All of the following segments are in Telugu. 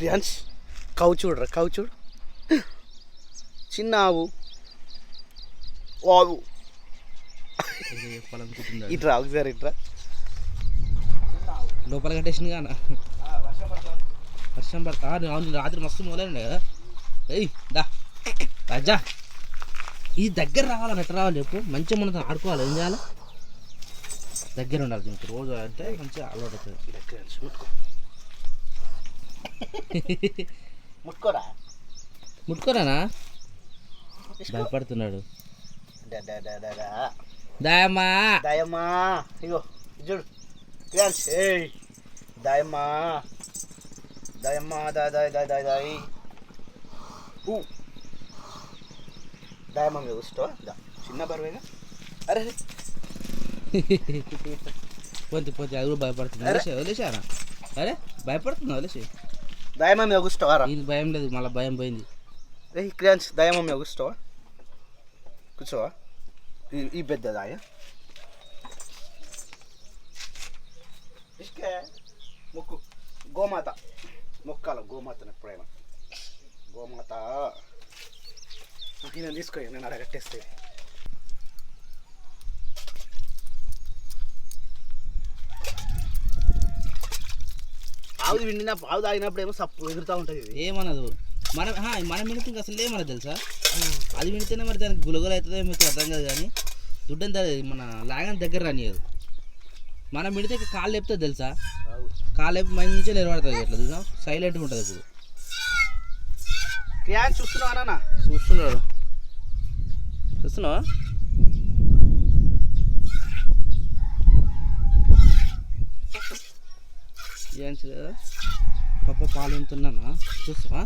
క్రియాన్స్. కవు చూడరా కవు చూడు. చిన్న ఆవు చెప్పాలనుకుంటున్నాడు ఇట్రా ఒకసారి ఇట్రా. లోపల కట్టేసింది కానీ? వర్షం పడతా. అవును రాత్రి మస్తు మొదలండి కదా. ఏయ్ దా. రాజా ఈ దగ్గర రావాలని ఎట్లా రావాలి చెప్పు. మంచిగా మనతో ఆడుకోవాలి. ఏం చేయాలి? దగ్గర ఉండాలి దీనికి. రోజు అంటే మంచిగా అలవాటు అవుతుంది. ముట్టుకోరా? ముట్టుకోరానా? భయపడుతున్నాడు. దాయమ్మా! దాయమ్మా! ఇగో చూడు. దాయమ్మా! దాయమ్మా దాయ్ దాయ్ దాయ్ దాయ్ దాయ్ ఊ. దాయమ్మ మీద దా. చిన్న బరువేగా? అరే పోతే పోతే అది కూడా భయపడుతుంది. వదిలేసే వదిలేసారా అరే భయపడుతుంది వదిలేసి దాయమ్మ మీద కూర్చోవా రా? ఇది భయం లేదు మళ్ళీ భయం పోయింది. ఏ క్రియాన్స్ దాయమ్మ మీద కూర్చోవా? ఈ ఈ పెద్ద దాయ ఇష్కే మొక్కు గోమాత. మొక్కాల గోమాతను ఎప్పుడైనా గోమాత. నేను తీసుకో నేను అడగట్టేస్తే. ఆవు విండిన ఆవు తాగినప్పుడు ఏమో సప్పు ఎగురుతూ ఉంటుంది ఇది. ఏమనదు. మనం హా, మనం మిడితే అసలు ఏమనదు తెలుసా? అది మిడితేనే మరి దానికి గులగులు అవుతుందో ఏమో అర్థం కాదు కానీ దుడ్డంత మన లాగని దగ్గర రానియదు. మనం మిడితే కాళ్ళు లేపుతుంది తెలుసా. కాళ్ళు లేపి మంచిగా నిలబడుతుంది ఇట్లా చూసాం సైలెంట్గా ఉంటుంది ఇప్పుడు క్రియాన్ చూస్తున్నావా నాన్న? చూస్తున్నాడు. చూస్తున్నావా? చేయలేదా పప్ప పాలు ఎంతున్నానా చూస్తావా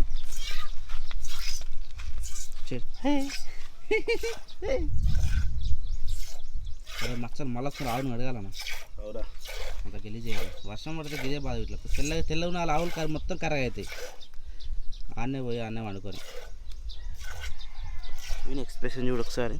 చెడు అరే మచ్చలు మళ్ళీ ఒకసారి ఆవును అడగాలన్నా అవునా అంత గెలి చేయాలి. వర్షం పడితే గిదే బాధ ఇట్లా. తెల్ల తెల్ల ఉన్న ఆవులు కర్ర మొత్తం కర్రగా అవుతాయి. ఆడనే పోయి ఆడనే వండుకొని. ఈయన ఎక్స్ప్రెషన్ చూడు ఒకసారి.